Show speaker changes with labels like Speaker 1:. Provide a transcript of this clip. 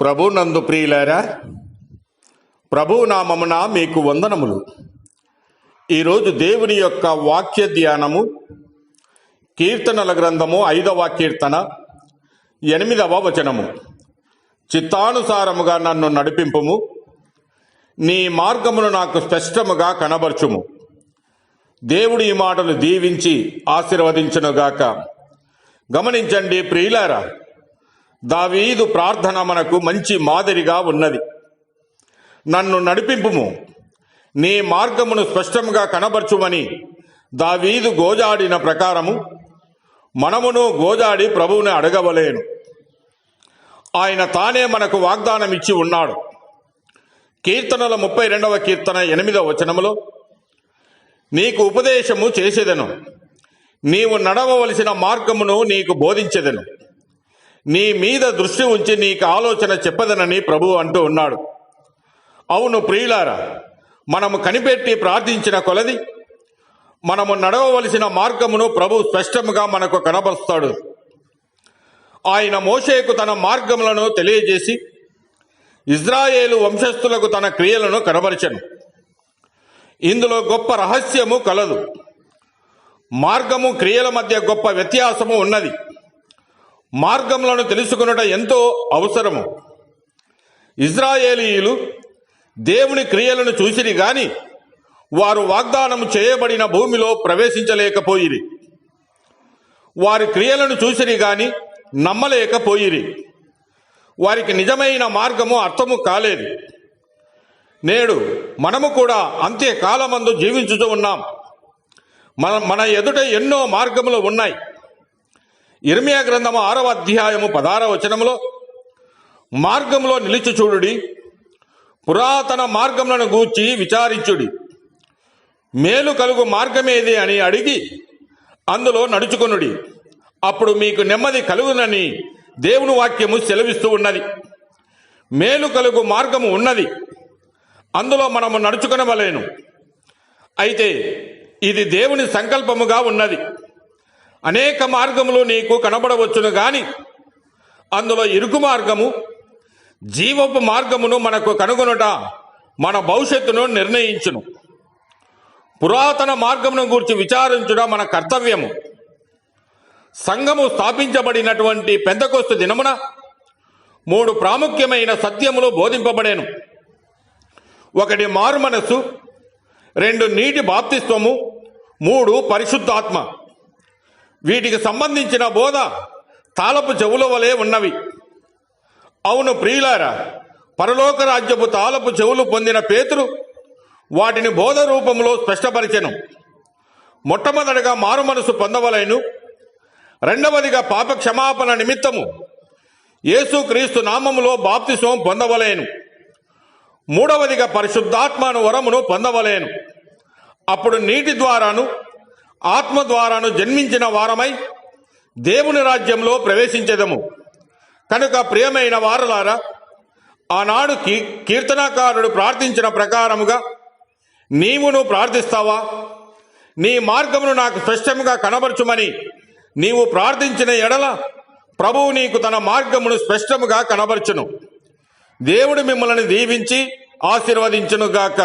Speaker 1: ప్రభు నందు ప్రియులారా ప్రభు నామమున మీకు వందనములు. ఈరోజు దేవుని యొక్క వాక్య ధ్యానము కీర్తనల గ్రంథము ఐదవ కీర్తన ఎనిమిదవ వచనము. చిత్తానుసారముగా నన్ను నడిపింపుము నీ మార్గమును నాకు స్పష్టముగా కనబరచుము. దేవుడు ఈ మాటలు దీవించి ఆశీర్వదించునుగాక. గమనించండి ప్రియులారా దావీదు ప్రార్థన మనకు మంచి మాదిరిగా ఉన్నది. నన్ను నడిపింపుము. నీ మార్గమును స్పష్టంగా కనబరచుమని దావీదు గోజాడిన ప్రకారము మనమును గోజాడి ప్రభువుని అడగవలేను. ఆయన తానే మనకు వాగ్దానం ఇచ్చి ఉన్నాడు. కీర్తనల ముప్పై రెండవ కీర్తన ఎనిమిదవ వచనములో నీకు ఉపదేశము చేసేదను. నీవు నడవవలసిన మార్గమును నీకు బోధించెదను. నీ మీద దృష్టి ఉంచి నీకు ఆలోచన చెప్పదనని ప్రభు అంటూ ఉన్నాడు. అవును ప్రియులారా మనము కనిపెట్టి ప్రార్థించిన కొలది మనము నడవవలసిన మార్గమును ప్రభు స్పష్టముగా మనకు కనబరుస్తాడు. ఆయన మోషేకు తన మార్గములను తెలియజేసి ఇజ్రాయేలు వంశస్థులకు తన క్రియలను కనబరిచను. ఇందులో గొప్ప రహస్యము కలదు. మార్గము క్రియల మధ్య గొప్ప వ్యత్యాసము ఉన్నది. మార్గములను తెలుసుకున్నట ఎంతో అవసరము. ఇజ్రాయేలీయులు దేవుని క్రియలను చూసిరి గాని వారు వాగ్దానము చేయబడిన భూమిలో ప్రవేశించలేకపోయిరి. వారి క్రియలను చూసిరి గాని నమ్మలేకపోయిరి. వారికి నిజమైన మార్గము అర్థము కాలేదు. నేడు మనము కూడా అంత్యకాలమందు జీవించుతూ ఉన్నాం. మన మన ఎదుట ఎన్నో మార్గములు ఉన్నాయి. ఇర్మియా గ్రంథము ఆరవ అధ్యాయము పదార వచనములో మార్గంలో నిలిచి చూడుడి పురాతన మార్గములను గూర్చి విచారించుడి. మేలు కలుగు మార్గమేది అని అడిగి అందులో నడుచుకొనుడి. అప్పుడు మీకు నెమ్మది కలుగునని దేవుని వాక్యము సెలవిస్తూ ఉన్నది. మేలు కలుగు మార్గము ఉన్నది. అందులో మనము నడుచుకునవలేను. అయితే ఇది దేవుని సంకల్పముగా ఉన్నది. అనేక మార్గములు నీకు కనబడవచ్చును గాని అందులో ఇరుకు మార్గము జీవపు మార్గమును మనకు కనుగొనుట మన భవిష్యత్తును నిర్ణయించును. పురాతన మార్గమును గురించి విచారించుట మన కర్తవ్యము. సంఘము స్థాపించబడినటువంటి పెద్దకొస్తు దినమున మూడు ప్రాముఖ్యమైన సత్యములు బోధింపబడేను. ఒకటి మారు మనస్సు రెండు నీటి బాప్తిత్వము మూడు పరిశుద్ధాత్మ. వీటికి సంబంధించిన బోధ తాళపు చెవుల వలె ఉన్నవి. అవును ప్రియులారా పరలోక రాజ్యపు తాళపు చెవులు పొందిన పేతురు వాటిని బోధ రూపంలో స్పష్టపరిచెను. మొట్టమొదటిగా మారుమనసు పొందవలేను. రెండవదిగా పాప క్షమాపణ నిమిత్తము యేసుక్రీస్తు నామములో బాప్తిసం పొందవలేను. మూడవదిగా పరిశుద్ధాత్మను వరమును పొందవలేను. అప్పుడు నీటి ద్వారాను ఆత్మ ద్వారాను జన్మించిన వారమై దేవుని రాజ్యంలో ప్రవేశించేదము. కనుక ప్రియమైన వారలారా ఆనాడు కీ కీర్తనాకారుడు ప్రార్థించిన ప్రకారముగా నీవును ప్రార్థిస్తావా? నీ మార్గమును నాకు స్పష్టముగా కనబరచుమని నీవు ప్రార్థించిన ఎడల ప్రభువు నీకు తన మార్గమును స్పష్టముగా కనబరచును. దేవుడు మిమ్మల్ని దీవించి ఆశీర్వదించునుగాక.